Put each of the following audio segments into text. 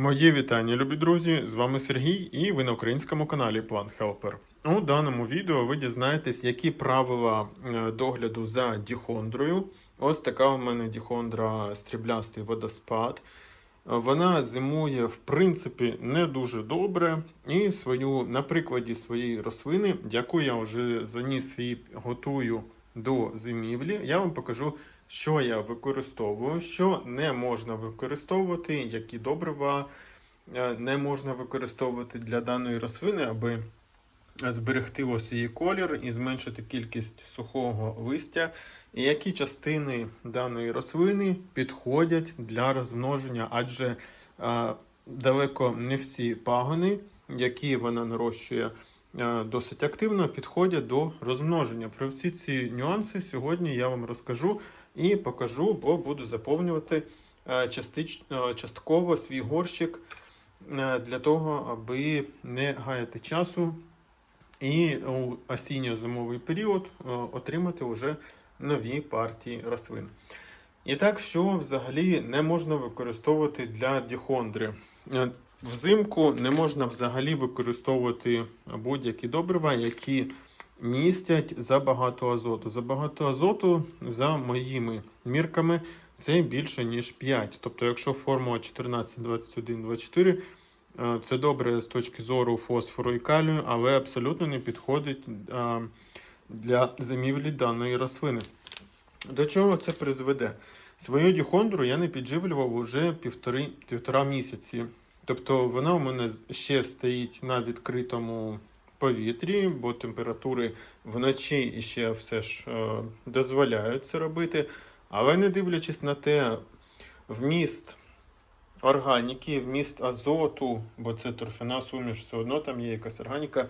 Мої вітання, любі друзі! З вами Сергій, і ви на українському каналі Plant Helper. У даному відео ви дізнаєтесь, які правила е, догляду за діхондрою. Ось така у мене діхондра стріблястий водоспад. Вона зимує, в принципі, не дуже добре. І свою, на прикладі своєї рослини, яку я вже заніс і готую до зимівлі, я вам покажу, що я використовую, що не можна використовувати, які добрива е, не можна використовувати для даної рослини, аби зберегти ось її колір і зменшити кількість сухого листя, і які частини даної рослини підходять для розмноження, адже е, далеко не всі пагони, які вона нарощує е, досить активно, підходять до розмноження. Про всі ці нюанси сьогодні я вам розкажу і покажу, бо буду заповнювати е, частич, е, частково свій горщик е, для того, аби не гаяти часу і у осінньо-зимовий період отримати вже нові партії рослин. І так, що взагалі не можна використовувати для діхондри. Взимку не можна взагалі використовувати будь-які добрива, які містять забагато азоту. Забагато азоту, за моїми мірками, це більше, ніж 5. Тобто, якщо формула 14, 21, 24, е, це добре з точки зору фосфору і калію, але абсолютно не підходить е, для зимівлі даної рослини. До чого це призведе? Свою діхондру я не підживлював уже півтори, півтора місяці. Тобто вона у мене ще стоїть на відкритому повітрі, бо температури вночі ще все ж е, дозволяють це робити. Але не дивлячись на те, вміст органіки, вміст азоту, бо це торфяна суміш, все одно там є якась органіка,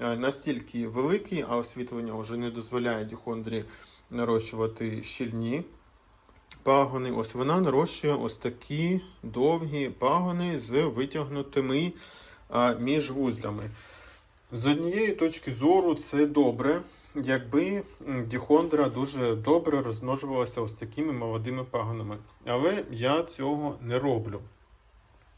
е, настільки великий, а освітлення вже не дозволяє діхондрі нарощувати щільні пагони. Ось вона нарощує ось такі довгі пагони з витягнутими а, міжвузлями. З однієї точки зору, це добре, якби діхондра дуже добре розмножувалася ось такими молодими пагонами. Але я цього не роблю.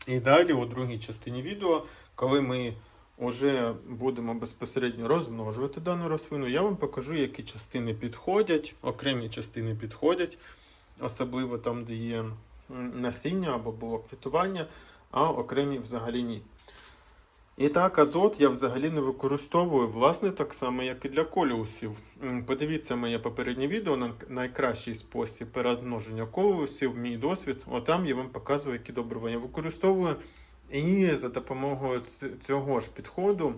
І далі, у другій частині відео, коли ми вже будемо безпосередньо розмножувати дану рослину, я вам покажу, які частини підходять, окремі частини підходять, особливо там, де є насіння або було квітування, а окремі взагалі ні. І так, азот я взагалі не використовую, власне, так само, як і для коліусів. Подивіться моє попереднє відео на найкращий спосіб перезмноження коліусів, мій досвід. Отам я вам показую, які добрива я використовую. І за допомогою цього ж підходу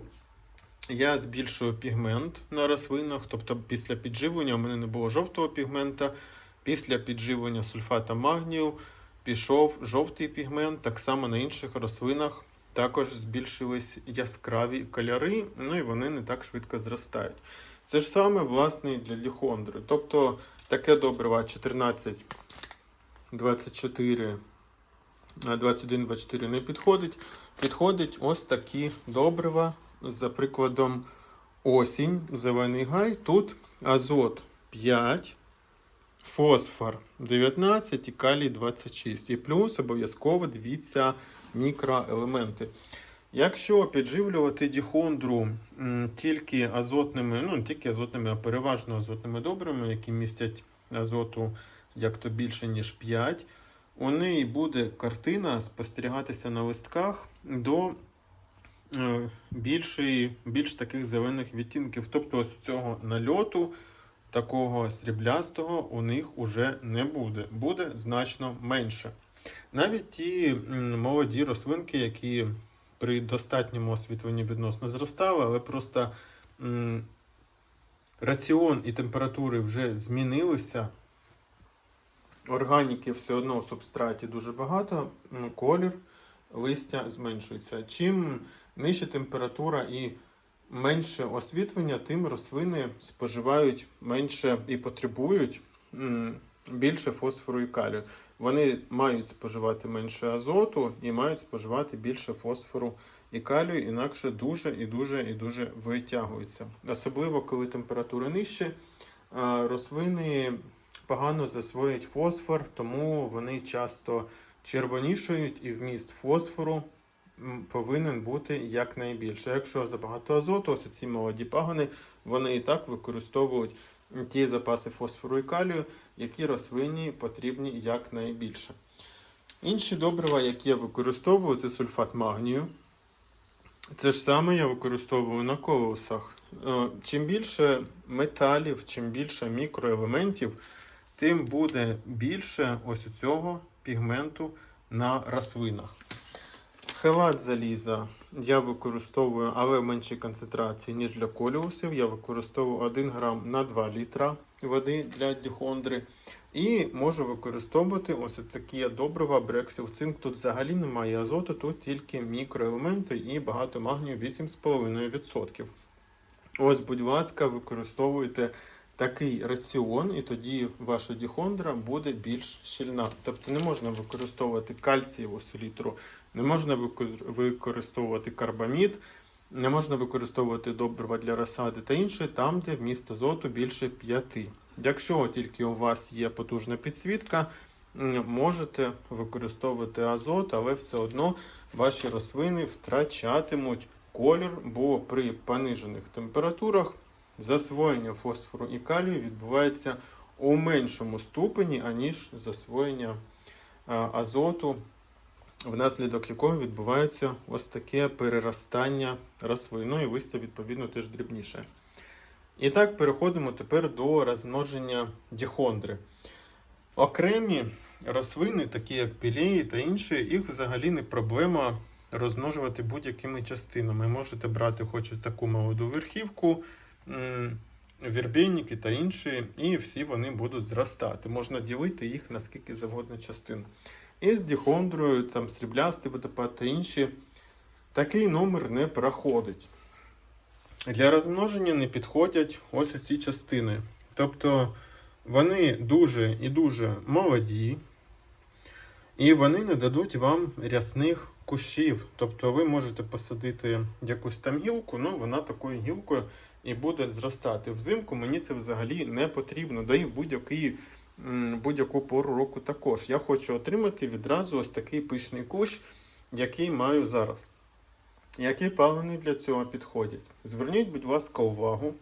я збільшую пігмент на рослинах. Тобто після підживлення у мене не було жовтого пігмента. Після підживлення сульфата магнію пішов жовтий пігмент, так само на інших рослинах також збільшились яскраві кольори, ну і вони не так швидко зростають. Це ж саме власне і для ліхондри. Тобто таке добрива 14, 24, 21, 24 не підходить. Підходить ось такі добрива, за прикладом осінь, зелений гай. Тут азот 5, фосфор 19 і калій 26. І плюс обов'язково дивіться мікроелементи. Якщо підживлювати діхондру тільки азотними, ну не тільки азотними, а переважно азотними добрими, які містять азоту як то більше, ніж 5, у неї буде картина спостерігатися на листках до е, більшої, більш таких зелених відтінків. Тобто ось цього нальоту, такого сріблястого, у них уже не буде. Буде значно менше. Навіть ті молоді рослинки, які при достатньому освітленні відносно зростали, але просто раціон і температури вже змінилися. Органіки все одно в субстраті дуже багато, колір листя зменшується. Чим нижча температура і менше освітлення, тим рослини споживають менше і потребують більше фосфору і калію. Вони мають споживати менше азоту і мають споживати більше фосфору і калію, інакше дуже і дуже і дуже витягуються. Особливо коли температури нижчі, а, рослини погано засвоюють фосфор, тому вони часто червонішають і вміст фосфору повинен бути якнайбільше. Якщо забагато азоту, ось ці молоді пагони, вони і так використовують ті запаси фосфору і калію, які рослині потрібні якнайбільше. Інші добрива, які я використовую, це сульфат магнію. Це ж саме я використовую на колосах. Е, Чим більше металів, чим більше мікроелементів, тим буде більше ось цього пігменту на рослинах. Хелат заліза я використовую, але в меншій концентрації, ніж для коліусів. Я використовую 1 грам на 2 літра води для дихондри. І можу використовувати ось такі добрива брексів. Цинк тут взагалі немає азоту, тут тільки мікроелементи і багато магнію 8,5%. Ось, будь ласка, використовуйте такий раціон, і тоді ваша діхондра буде більш щільна. Тобто не можна використовувати кальцієву селітру, не можна використовувати карбамід, не можна використовувати добрива для розсади та інше, там, де вміст азоту більше 5. Якщо тільки у вас є потужна підсвітка, можете використовувати азот, але все одно ваші рослини втрачатимуть колір, бо при понижених температурах засвоєння фосфору і калію відбувається у меншому ступені, аніж засвоєння азоту, внаслідок якого відбувається ось таке переростання рослин. Ну і листя, відповідно, теж дрібніше. І так, переходимо тепер до розмноження діхондри. Окремі рослини, такі як пілеї та інші, їх взагалі не проблема розмножувати будь-якими частинами. Можете брати хоч таку молоду верхівку, м, вірбейники та інші, і всі вони будуть зростати. Можна ділити їх на скільки завгодно частин. І з діхондрою, там сріблястий водопад та інші, такий номер не проходить. Для розмноження не підходять ось ці частини. Тобто вони дуже і дуже молоді, і вони не дадуть вам рясних кущів. Тобто ви можете посадити якусь там гілку, ну вона такою гілкою і буде зростати. Взимку мені це взагалі не потрібно, да і будь-який, будь-яку пору року також. Я хочу отримати відразу ось такий пишний кущ, який маю зараз. Які пагони для цього підходять? Зверніть, будь ласка, увагу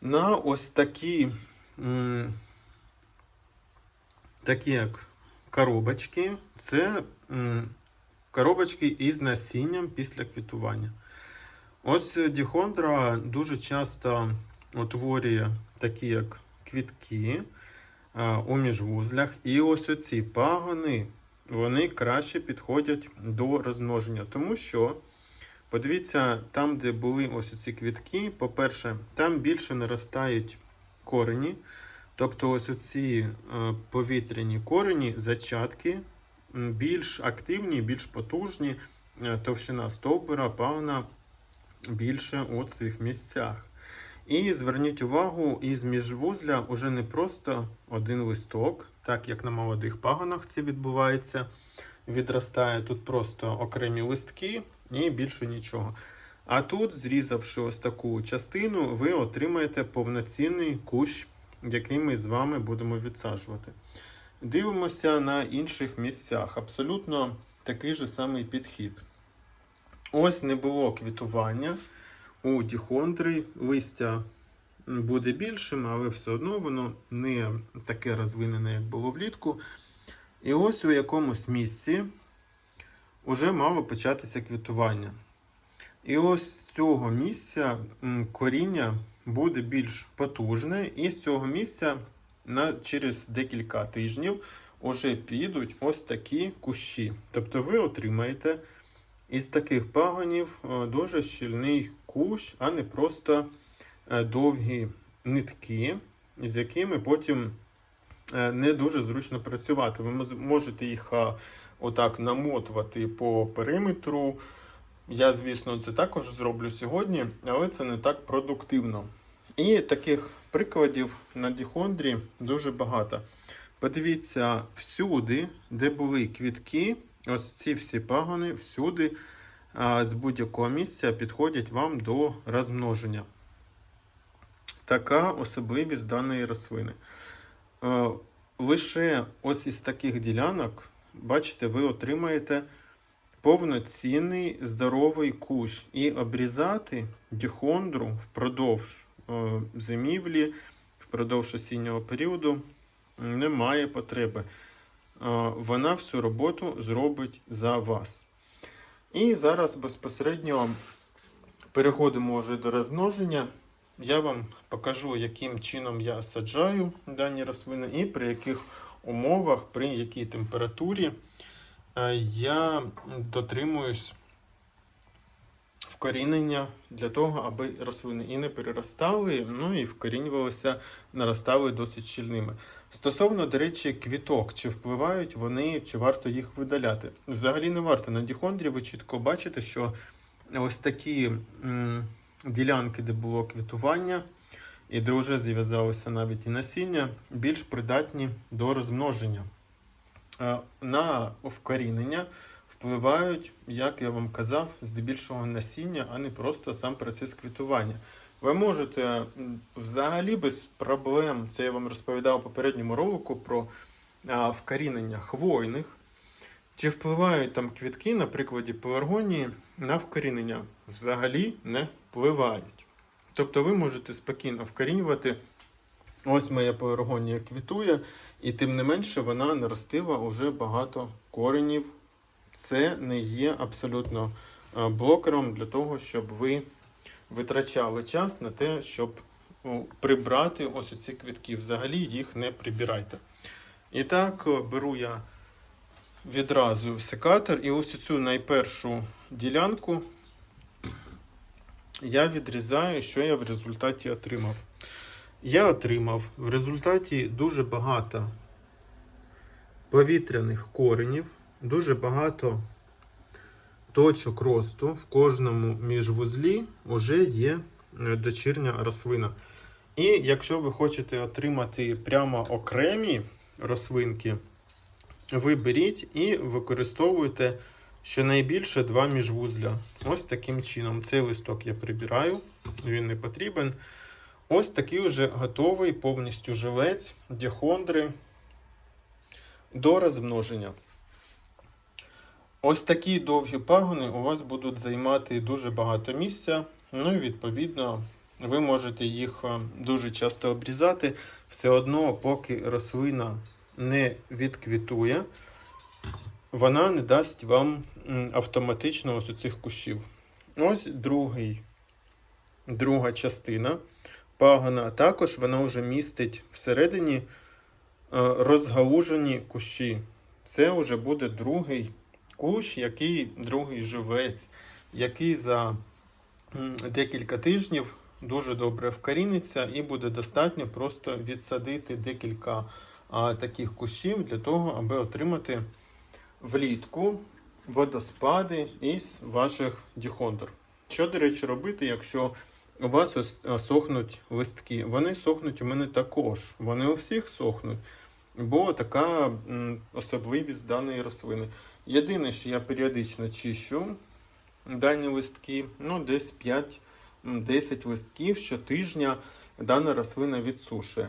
на ось такі, такі як коробочки. Це коробочки із насінням після квітування. Ось діхондра дуже часто утворює такі як квітки у міжвузлях. І ось оці пагони вони краще підходять до розмноження, тому що. Подивіться, там, де були ось ці квітки, по-перше, там більше наростають корені. Тобто ось оці е, повітряні корені, зачатки більш активні, більш потужні, е, товщина стовбура, пагона більше у цих місцях. І зверніть увагу, із міжвузля уже не просто один листок, так як на молодих пагонах це відбувається. Відростає тут просто окремі листки і більше нічого. А тут, зрізавши ось таку частину, ви отримаєте повноцінний кущ, який ми з вами будемо відсаджувати. Дивимося на інших місцях. Абсолютно такий же самий підхід. Ось не було квітування у діхондри. Листя буде більшим, але все одно воно не таке розвинене, як було влітку. І ось у якомусь місці вже мало початися квітування. І ось з цього місця коріння буде більш потужне, і з цього місця на, через декілька тижнів вже підуть ось такі кущі. Тобто ви отримаєте із таких пагонів е, дуже щільний кущ, а не просто е, довгі нитки, з якими потім е, не дуже зручно працювати. Ви можете їх отак намотувати по периметру. Я, звісно, це також зроблю сьогодні, але це не так продуктивно. І таких прикладів на діхондрі дуже багато. Подивіться, всюди, де були квітки, ось ці всі пагони, всюди з будь-якого місця підходять вам до розмноження. Така особливість даної рослини. Лише ось із таких ділянок бачите, ви отримаєте повноцінний здоровий кущ. І обрізати діхондру впродовж зимівлі, впродовж осіннього періоду немає потреби. Вона всю роботу зробить за вас. І зараз безпосередньо переходимо вже до розмноження. Я вам покажу, яким чином я саджаю дані рослини і при яких умовах, при якій температурі е, я дотримуюсь вкорінення для того, аби рослини і не переростали, ну і вкорінювалися, наростали досить щільними. Стосовно, до речі, квіток, чи впливають вони, чи варто їх видаляти? Взагалі не варто. На діхондрі ви чітко бачите, що ось такі м, ділянки, де було квітування, і де вже зв'язалося навіть і насіння, більш придатні до розмноження. Е, На вкорінення впливають, як я вам казав, здебільшого насіння, а не просто сам процес квітування. Ви можете взагалі без проблем, це я вам розповідав у попередньому ролику про а, вкорінення хвойних. Чи впливають там квітки, на прикладі пеларгонії, на вкорінення? Взагалі не впливають. Тобто ви можете спокійно вкорінювати. Ось моя пеларгонія квітує, і тим не менше вона наростила уже багато коренів. Це не є абсолютно е, блокером для того, щоб ви витрачали час на те, щоб прибрати ось ці квітки. Взагалі їх не прибирайте. І так, е, беру я відразу секатор, і ось цю найпершу ділянку я відрізаю, що я в результаті отримав. Я отримав в результаті дуже багато повітряних коренів, дуже багато точок росту. В кожному міжвузлі вже є е, дочірня рослина. І якщо ви хочете отримати прямо окремі рослинки, ви беріть і використовуєте щонайбільше два міжвузля. Ось таким чином. Цей листок я прибираю, він не потрібен. Ось такий вже готовий повністю живець діхондри до розмноження. Ось такі довгі пагони у вас будуть займати дуже багато місця. Ну і відповідно ви можете їх е, дуже часто обрізати. Все одно, поки рослина не відквітує, вона не дасть вам автоматично ось цих кущів. Ось другий, друга частина пагона. Також вона вже містить всередині е, розгалужені кущі. Це вже буде другий кущ, який другий живець, який за декілька тижнів дуже добре вкоріниться і буде достатньо просто відсадити декілька а, таких кущів для того, аби отримати влітку водоспади із ваших діхондр. Що, до речі, робити, якщо у вас сохнуть листки? Вони сохнуть у мене також. Вони у всіх сохнуть. Бо така особливість даної рослини. Єдине, що я періодично чищу дані листки, ну десь 5-10 листків щотижня дана рослина відсушує.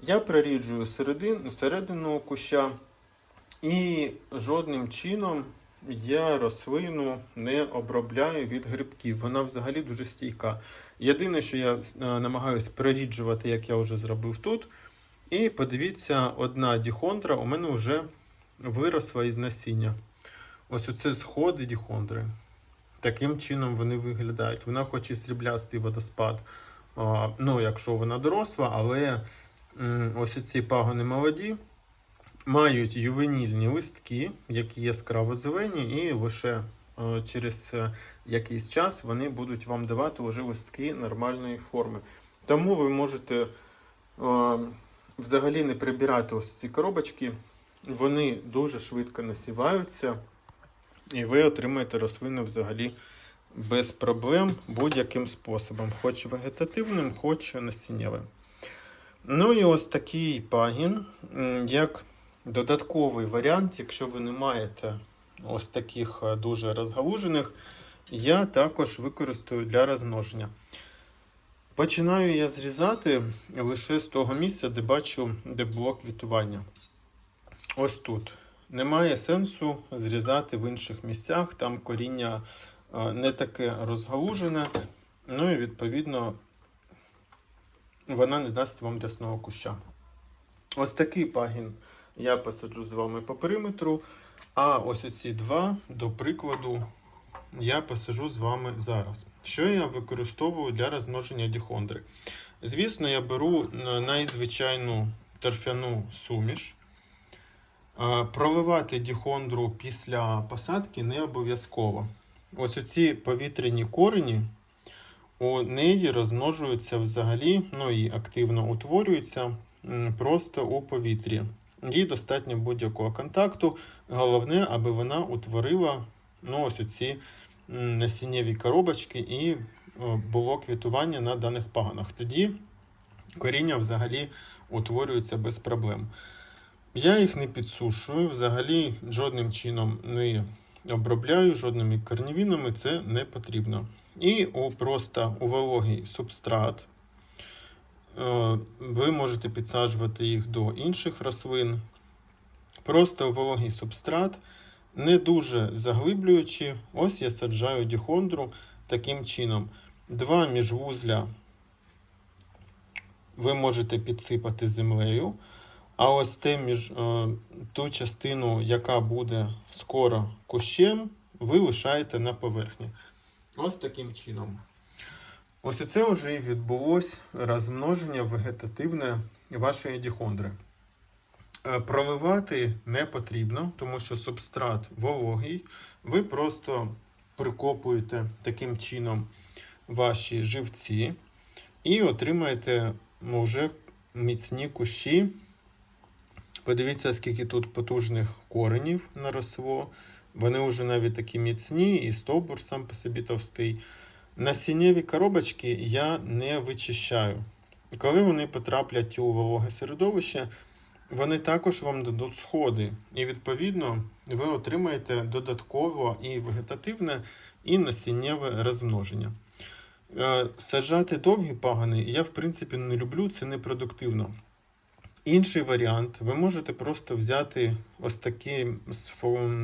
Я проріджую середину, середину куща і жодним чином я рослину не обробляю від грибків. Вона взагалі дуже стійка. Єдине, що я е, намагаюся проріджувати, як я вже зробив тут. І подивіться, одна діхондра у мене вже виросла із насіння. Ось оце сходи діхондри. Таким чином вони виглядають. Вона хоч і сріблястий водоспад, ну, якщо вона доросла, але ось ці пагони молоді мають ювенільні листки, які яскраво зелені, і лише через е, якийсь час вони будуть вам давати вже листки нормальної форми. Тому ви можете взагалі не прибирати ось ці коробочки. Вони дуже швидко насіваються, і ви отримаєте рослини взагалі без проблем будь-яким способом, хоч вегетативним, хоч насіннєвим. Ну і ось такий пагін, як додатковий варіант, якщо ви не маєте ось таких е, дуже розгалужених, я також використаю для розмноження. Починаю я зрізати лише з того місця, де бачу, де було квітування. Ось тут. Немає сенсу зрізати в інших місцях, там коріння е, не таке розгалужене, ну і відповідно вона не дасть вам рясного куща. Ось такий пагін я посаджу з вами по периметру. А ось оці два, до прикладу, я посажу з вами зараз. Що я використовую для розмноження діхондри? Звісно, я беру найзвичайну торфяну суміш. Проливати діхондру після посадки не обов'язково. Ось оці повітряні корені у неї розмножуються взагалі, ну і активно утворюються просто у повітрі. Їй достатньо будь-якого контакту. Головне, аби вона утворила ну, ось оці насіннєві коробочки і було квітування на даних паганах. Тоді коріння взагалі утворюється без проблем. Я їх не підсушую, взагалі жодним чином не обробляю, жодними корнівінами це не потрібно. І у просто у вологий субстрат ви можете підсаджувати їх до інших рослин. Просто у вологий субстрат, не дуже заглиблюючи, ось я саджаю діхондру таким чином. Два міжвузля ви можете підсипати землею. А ось те між, е, ту частину, яка буде скоро кущем, ви лишаєте на поверхні. Ось таким чином. Ось це вже і відбулось розмноження вегетативне вашої діхондри. Е, Проливати не потрібно, тому що субстрат вологий. Ви просто прикопуєте таким чином ваші живці і отримаєте вже міцні кущі. Подивіться, скільки тут потужних коренів наросло. Вони вже навіть такі міцні, і стовбур сам по собі товстий. Насіннєві коробочки я не вичищаю. Коли вони потраплять у вологе середовище, вони також вам дадуть сходи. І відповідно ви отримаєте додатково і вегетативне, і насіннєве розмноження. Е, Саджати довгі пагани я, в принципі, не люблю, це непродуктивно. Інший варіант, ви можете просто взяти ось такі,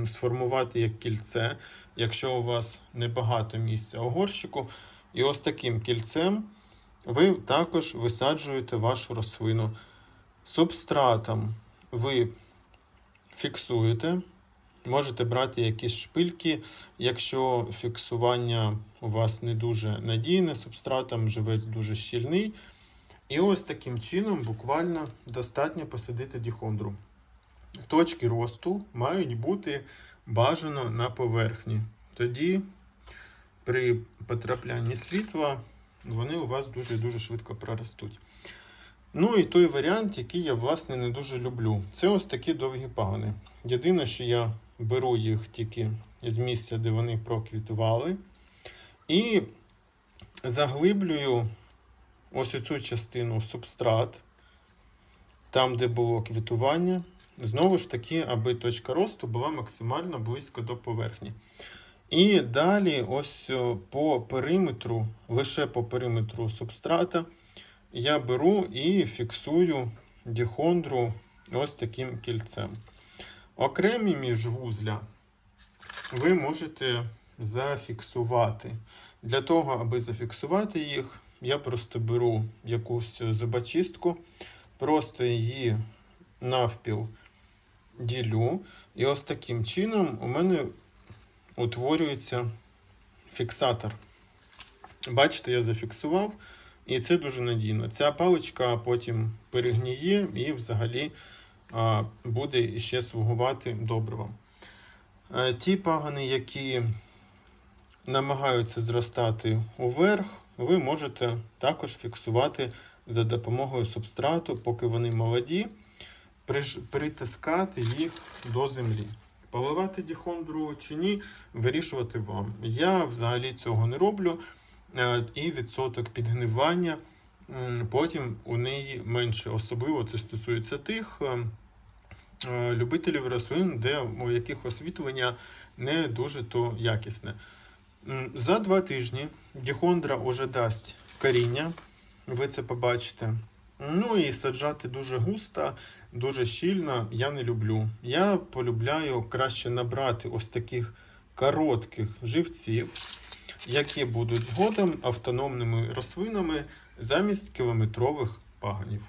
сформувати як кільце, якщо у вас небагато місця у. І ось таким кільцем ви також висаджуєте вашу рослину. Субстратом ви фіксуєте. Можете брати якісь шпильки, якщо фіксування у вас не дуже надійне, субстратом живець дуже щільний. І ось таким чином буквально достатньо посадити діхондру. Точки росту мають бути бажано на поверхні. Тоді при потраплянні світла вони у вас дуже-дуже швидко проростуть. Ну і той варіант, який я, власне, не дуже люблю. Це ось такі довгі пагони. Єдине, що я беру їх тільки з місця, де вони проквітували. І заглиблюю ось оцю частину в субстрат, там, де було квітування. Знову ж таки, аби точка росту була максимально близько до поверхні. І далі, ось по периметру, лише по периметру субстрата, я беру і фіксую діхондру ось таким кільцем. Окремі міжвузля ви можете зафіксувати. Для того, аби зафіксувати їх, я просто беру якусь зубочистку, просто її навпіл ділю. І ось таким чином у мене утворюється фіксатор. Бачите, я зафіксував, і це дуже надійно. Ця паличка потім перегніє і взагалі буде ще слугувати добривом. Е, Ті пагани, які намагаються зростати уверх, ви можете також фіксувати за допомогою субстрату, поки вони молоді, притискати їх до землі. Поливати діхондру чи ні, вирішувати вам. Я взагалі цього не роблю, і відсоток підгнивання потім у неї менше. Особливо це стосується тих е, е, любителів рослин, де у яких освітлення не дуже то якісне. За два тижні діхондра уже дасть коріння, ви це побачите. Ну і саджати дуже густо, дуже щільно я не люблю. Я полюбляю краще набрати ось таких коротких живців, які будуть згодом автономними рослинами замість кілометрових пагонів.